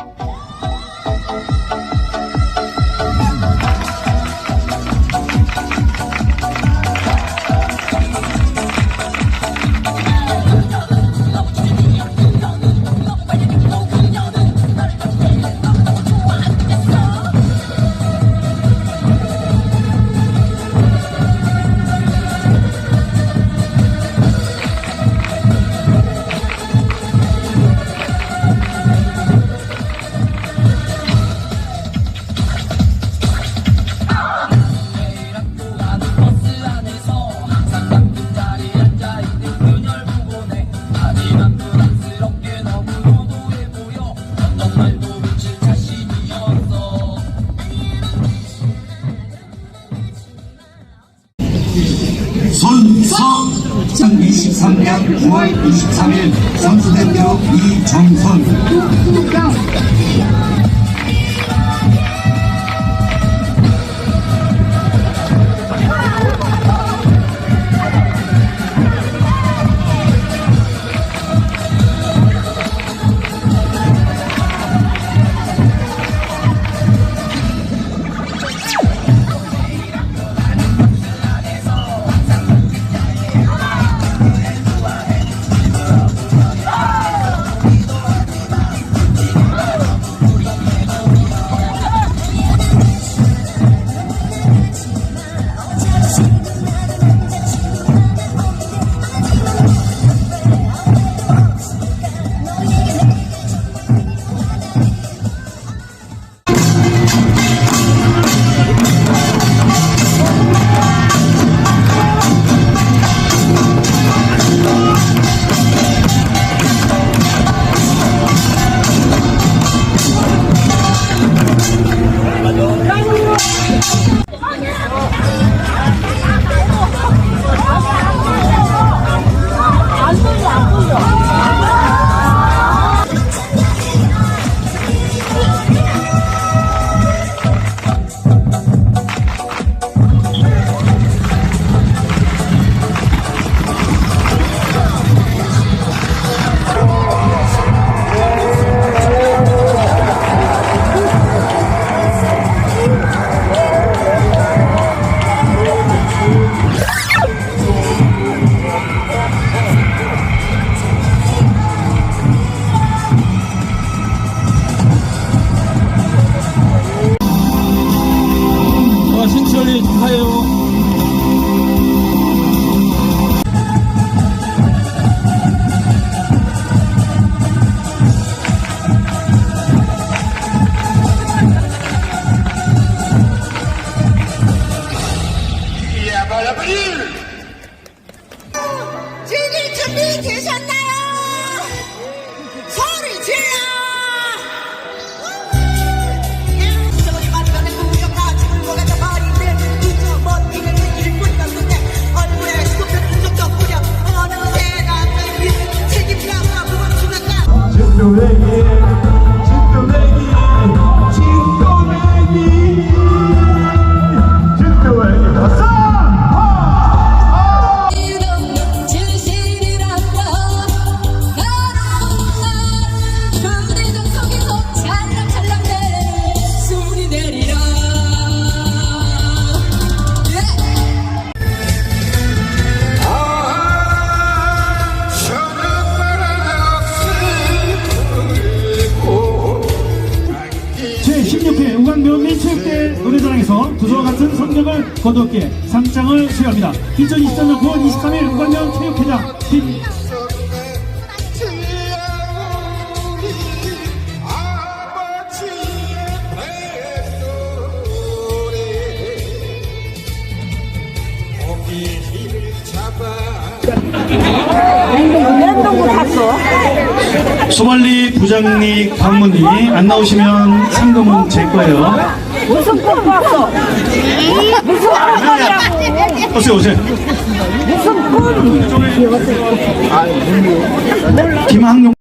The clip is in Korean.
Bye. 손석 2023년 9월 23일 선수대표 이정선 신철이 축하해요. you 제16회 우광면민체육대 노래자랑에서 두서와 같은 성적을 거두었기에 상장을 수여합니다. 2023년 9월 23일 우광면 체육회장 김 소말리 부장님 방문이 안 나오시면 상금은 제 거예요. 무슨 꿈 꿨어? 무슨 꿈이라고? 오세요 오세요. 무슨 꿈? 김학용